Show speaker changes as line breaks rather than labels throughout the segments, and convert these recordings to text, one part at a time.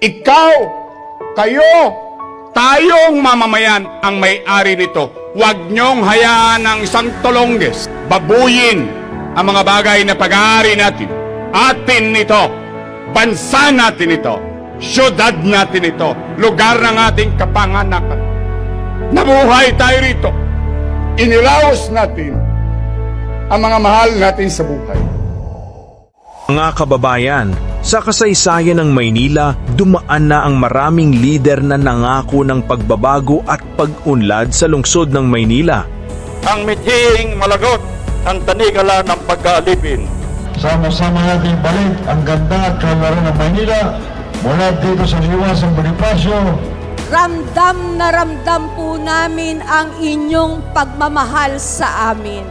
Ikaw, kayo, tayong mamamayan ang may-ari nito. Huwag niyong hayaan ng isang tolongges, babuyin ang mga bagay na pag-aari natin. Atin ito, bansa natin ito, syudad natin ito, lugar ng ating kapanganakan. Nabuhay tayo rito. Inilaos natin ang mga mahal natin sa buhay.
Mga kababayan, sa kasaysayan ng Maynila, dumaan na ang maraming lider na nangako ng pagbabago at pag-unlad sa lungsod ng Maynila.
ang mithing malagot ang tanigala ng pagkaalipin.
Sama-sama natin balik ang ganda at kalaro ng Maynila mula dito sa Liwasang Bonifacio
Ramdam na ramdam po namin ang inyong pagmamahal sa amin.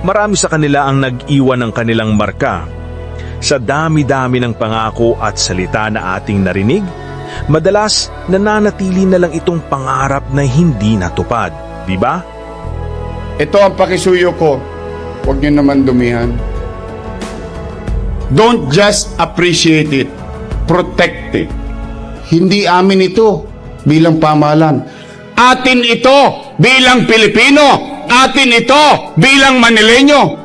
Marami sa kanila ang nag-iwan ng kanilang marka. Sa dami-dami ng pangako at salita na ating narinig, madalas nananatili na lang itong pangarap na hindi natupad, di ba?
Ito ang pakisuyo ko. Huwag niyo naman dumihan. Don't just appreciate it. Protect it. Hindi amin ito bilang pamahalan. Atin ito bilang Pilipino. Atin ito bilang Manileño.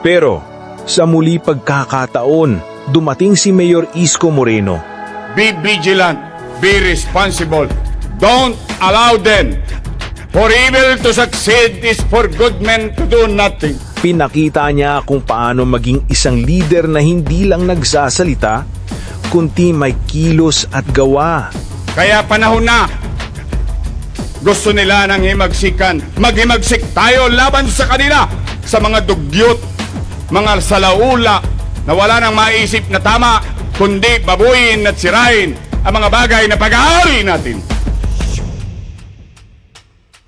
Pero sa muli pagkakataon, dumating si Mayor Isko Moreno
Be vigilant. Be responsible. Don't allow them. For evil to succeed is for good men to do nothing.
Pinakita niya kung paano maging isang leader na hindi lang nagsasalita, kundi may kilos at gawa.
Kaya panahon na. Gusto nila ng himagsikan. Maghimagsik tayo laban sa kanila. Sa mga dugyot, mga salaula na wala nang maisip na tama, kundi babuyin at sirain ang mga bagay na pag-aari natin.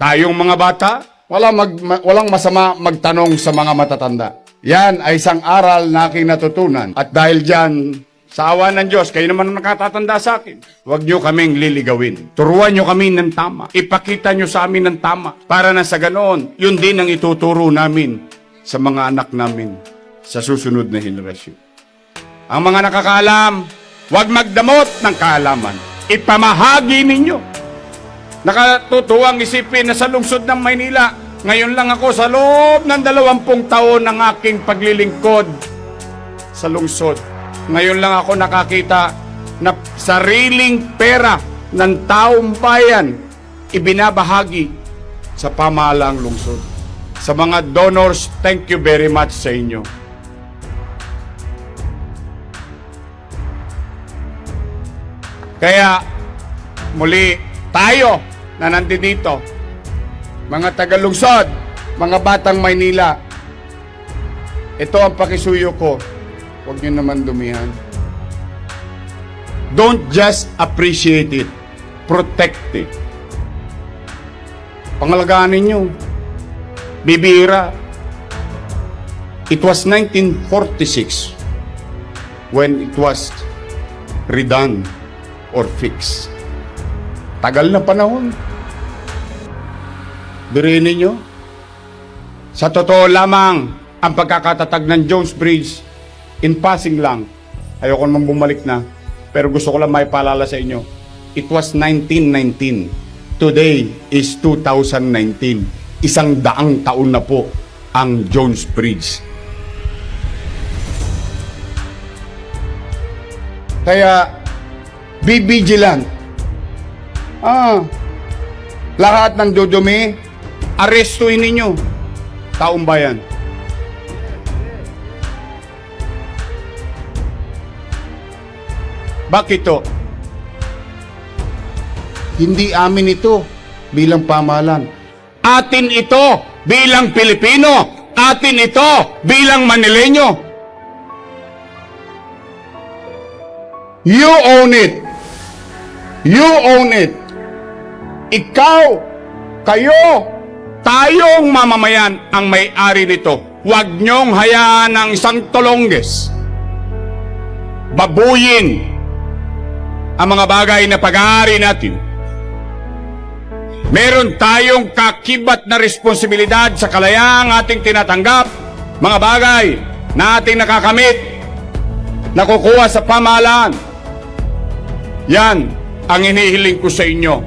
Tayong mga bata, walang, mag, ma- walang masama magtanong sa mga matatanda. Yan ay isang aral na aking natutunan. At dahil dyan, sa awa ng Diyos, kayo naman ang nakatatanda sa akin. Huwag nyo kaming liligawin. Turuan nyo kami ng tama. Ipakita nyo sa amin ng tama. Para na sa ganoon, yun din ang ituturo namin sa mga anak namin sa susunod na henerasyon. Ang mga nakakaalam, huwag magdamot ng kaalaman. Ipamahagi ninyo. Nakatutuwang isipin na sa lungsod ng Maynila, ngayon lang ako sa loob ng dalawampung taon ng aking paglilingkod sa lungsod. Ngayon lang ako nakakita na sariling pera ng taong bayan ibinabahagi sa pamahalaang lungsod. Sa mga donors, thank you very much sa inyo. Kaya muli tayo na nandito, mga tagalungsod, mga batang Maynila, ito ang pakisuyo ko. Huwag niyo naman dumihan. Don't just appreciate it. Protect it. Pangalagaan ninyo. Bibira. It was 1946 when it was redone or fixed. Tagal na panahon. Biriin ninyo. Sa totoo lamang, ang pagkakatatag ng Jones Bridge, in passing lang, ayoko naman bumalik na, pero gusto ko lang may paalala sa inyo. It was 1919. Today is 2019. Isang daang taon na po ang Jones Bridge. Kaya, be vigilant. Ah, lahat ng dudumi, arestuhin ninyo. Taong bayan. Bakit to? Hindi amin ito bilang pamahalan. Atin ito bilang Pilipino. Atin ito bilang Manileño. You own it. You own it. Ikaw, kayo, tayong mamamayan ang may-ari nito. Huwag niyong hayaan ng isang tolongges. Babuyin ang mga bagay na pag-aari natin. Meron tayong kakibat na responsibilidad sa kalayaang ating tinatanggap, mga bagay na ating nakakamit, nakukuha sa pamahalaan. Yan ang inihiling ko sa inyo.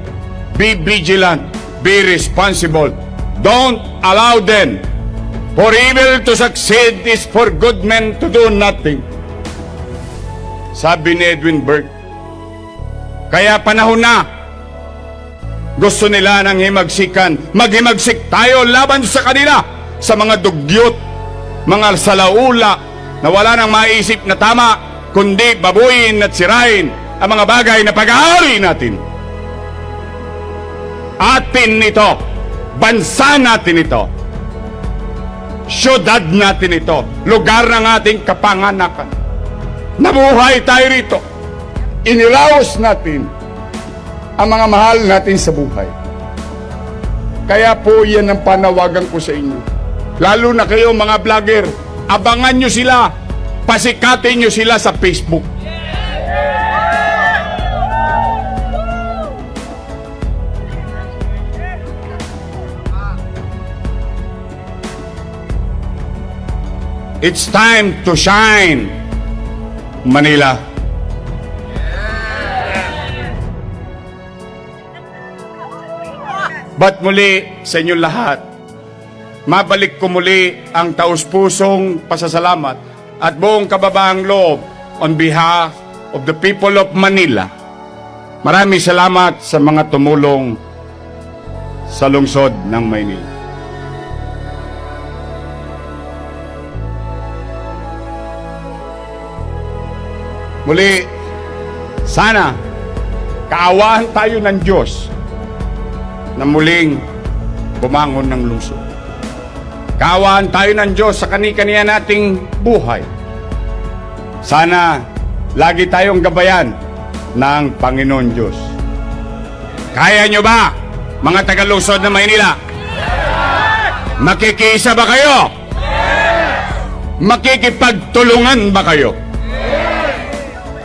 Be vigilant, be responsible. Don't allow them. For evil to succeed is for good men to do nothing. Sabi ni Edwin Burke. Kaya panahon na. Gusto nila ng himagsikan. Maghimagsik tayo laban sa kanila. Sa mga dugyot, mga salaula na wala nang maisip na tama, kundi babuyin at sirain ang mga bagay na pag-aari natin. Atin ito. Bansa natin ito. Syudad natin ito. Lugar ng ating kapanganakan. Nabuhay tayo rito. Inilaos natin ang mga mahal natin sa buhay. Kaya po yan ang panawagan ko sa inyo. Lalo na kayo mga vlogger, abangan nyo sila. Pasikatin nyo sila sa Facebook. It's time to shine, Manila. Ba't muli sa inyong lahat, mabalik ko muli ang taus-pusong pasasalamat at buong kababaang loob on behalf of the people of Manila. Maraming salamat sa mga tumulong sa lungsod ng Maynila. Muli, sana kaawahan tayo ng Diyos na muling bumangon ng lungsod. Kaawaan tayo ng Diyos sa kani-kaniya nating buhay. Sana lagi tayong gabayan ng Panginoon Diyos. Kaya nyo ba, mga taga-lungsod ng Maynila? Makikisa ba kayo? Makikipagtulungan ba kayo?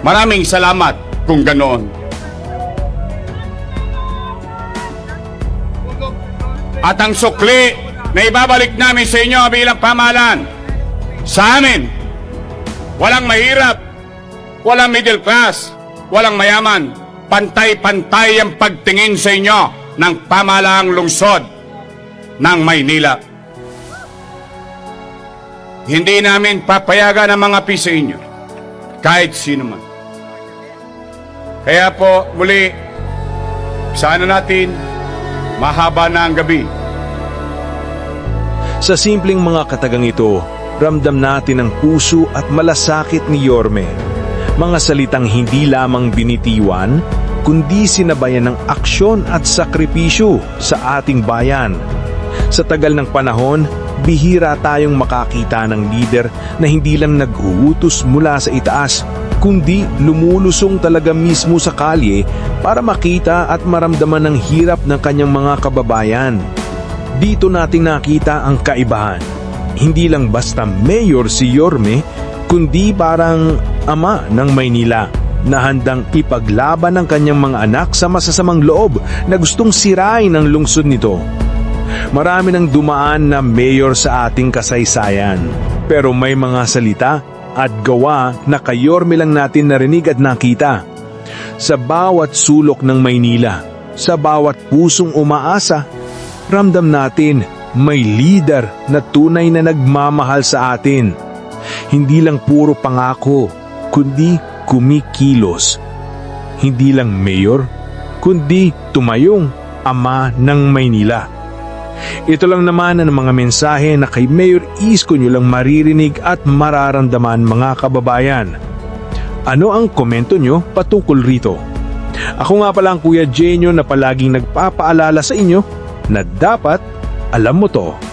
Maraming salamat kung ganoon. At ang sukli na ibabalik namin sa inyo bilang pamahalaan, sa amin, walang mahirap, walang middle class, walang mayaman, pantay-pantay ang pagtingin sa inyo ng pamahalaang lungsod ng Maynila. Hindi namin papayagan ang mga pisa inyo, kahit sino man. Kaya po, muli, sana natin mahaba na ang gabi.
Sa simpleng mga katagang ito, ramdam natin ang puso at malasakit ni Yorme. Mga salitang hindi lamang binitiwan, kundi sinabayan ng aksyon at sakripisyo sa ating bayan. Sa tagal ng panahon, bihira tayong makakita ng lider na hindi lang nag-uutos mula sa itaas, kundi lumulusong talaga mismo sa kalye para makita at maramdaman ang hirap ng kanyang mga kababayan. Dito natin nakita ang kaibahan. Hindi lang basta mayor si Yorme, kundi parang ama ng Maynila na handang ipaglaban ang kanyang mga anak sa masasamang loob na gustong sirain ang lungsod nito. Marami nang dumaan na mayor sa ating kasaysayan. Pero may mga salita at gawa na kayorme lang natin narinig at nakita. Sa bawat sulok ng Maynila, sa bawat pusong umaasa, ramdam natin may leader na tunay na nagmamahal sa atin. Hindi lang puro pangako, kundi kumikilos. Hindi lang mayor, kundi tumayong ama ng Maynila. Ito lang naman ang mga mensahe na kay Mayor Isko nyo lang maririnig at mararamdaman mga kababayan. Ano ang komento nyo patungkol rito? Ako nga pala ang Kuya Jenyo na palaging nagpapaalala sa inyo na dapat alam mo to.